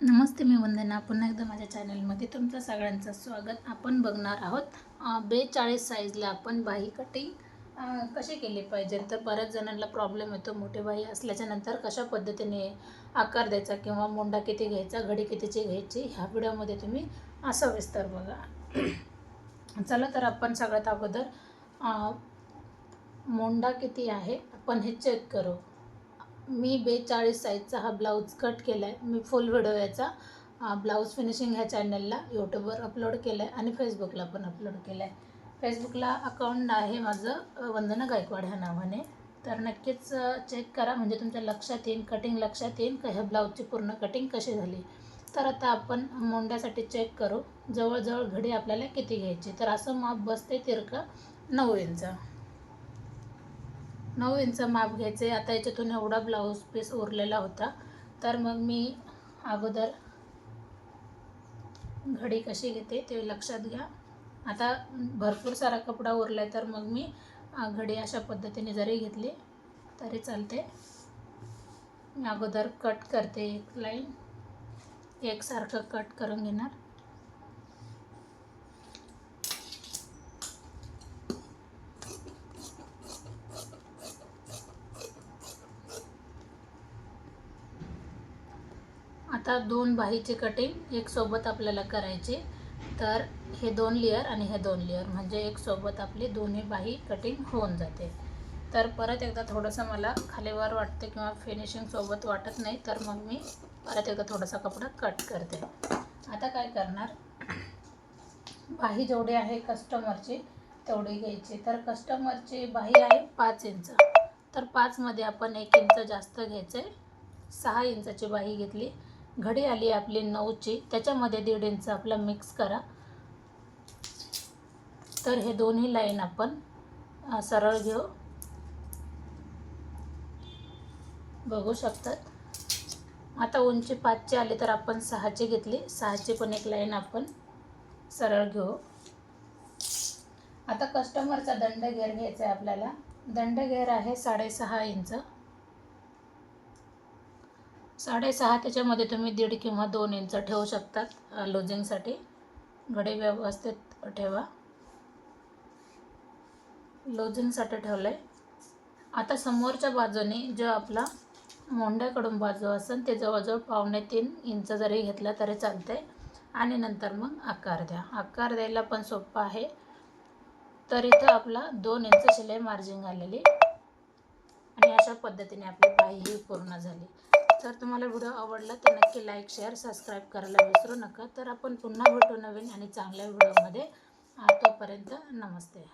नमस्ते मी वंदना पुन्हा एकदा माझ्या चॅनलमध्ये तुमचं सगळ्यांचं स्वागत. आपण बघणार आहोत बेचाळीस साईजला आपण बाही कटिंग कसे कशी केली पाहिजे? तर बऱ्याच जणांना प्रॉब्लेम येतो. मोठी बाही असल्याच्यानंतर कशा पद्धतीने आकार द्यायचा किंवा मोंडा किती घ्यायचा घडी कितीची घ्यायची ह्या व्हिडिओमध्ये तुम्ही सविस्तर बघा. चला तर आपण सगळ्यात अगोदर मोंडा किती आहे आपण हे चेक करू. मी बेचाळीस साईजचा हा ब्लाऊज कट केला आहे मी फुल व्हिडिओ याचा ब्लाऊज फिनिशिंग ह्या चॅनलला यूट्यूबवर अपलोड केला आहे आणि फेसबुकला पण अपलोड केला आहे फेसबुकला अकाउंट आहे माझं वंदना गायकवाड ह्या नावाने. तर नक्कीच चेक करा. म्हणजे तुमच्या लक्षात येईल कटिंग लक्षात येईल का ह्या ब्लाऊजची पूर्ण कटिंग कशी झाली. तर आता आपण मोंड्यासाठी चेक करू. जवळजवळ घडी आपल्याला किती घ्यायची? तर असं माप बसते तिरकं नऊ इंच. नऊ इंच माप घ्यायचे. आता याच्यातून एवढा ब्लाऊज पीस उरलेला होता. तर मग मी अगोदर घडी कशी घेते ते लक्षात घ्या. आता भरपूर सारा कपडा उरला आहे तर मग मी घडी अशा पद्धतीने जरी घेतली तरी चालते. मी अगोदर कट करते एक लाईन. एकसारखं कट करून घेणार. आता दोन बाहीचे कटिंग एक सोबत आपल्याला करायची. तर हे दोन लेअर आणि हे दोन लेअर म्हणजे एक सोबत आपली दोन्ही बाही कटिंग होऊन जाते. तर परत एकदा थोडंसं मला खालीवर वाटते किंवा फिनिशिंग सोबत वाटत नाही तर मग मी परत एकदा थोडासा कपडा कट करते. आता काय करणार? बाही जेवढी आहे कस्टमरची तेवढी घ्यायची. तर कस्टमरची बाही आहे पाच इंच. तर पाचमध्ये आपण एक इंच जास्त घ्यायचं. आहे सहा इंचाची बाही घेतली. घडी आली आपली नऊची त्याच्यामध्ये दीड इंच आपला मिक्स करा. तर हे दोन्ही लाईन आपण सरळ घेऊ. बघू शकतात. आता उंची पाचची आली तर आपण सहाची घेतली. सहाची पण एक लाईन आपण सरळ घेऊ. आता कस्टमरचा दंड घेर घ्यायचा आहे आपल्याला. दंड घेर आहे साडेसहा इंच. साडेसहा त्याच्यामध्ये तुम्ही दीड किंवा दोन इंच ठेवू शकतात लुझिंगसाठी. घडे व्यवस्थित ठेवा. लुझिंगसाठी ठेवलं आहे आता समोरच्या बाजूने जो आपला मोंड्याकडून बाजू असेल ते जवळजवळ पावणे तीन इंच जरी घेतला तरी चालते आणि नंतर मग आकार द्या. आकार द्यायला पण सोपं आहे. तर इथं आपला दोन इंच शिलाई मार्जिंग आलेली. आणि अशा पद्धतीने आपली बाई ही पूर्ण झाली. तर तुम्हाला व्हिडिओ आवडला तर नक्की लाईक शेअर सबस्क्राईब करायला विसरू नका. तर आपण पुन्हा भेटू नवीन आणि चांगल्या व्हिडिओमध्ये. तोपर्यंत नमस्ते.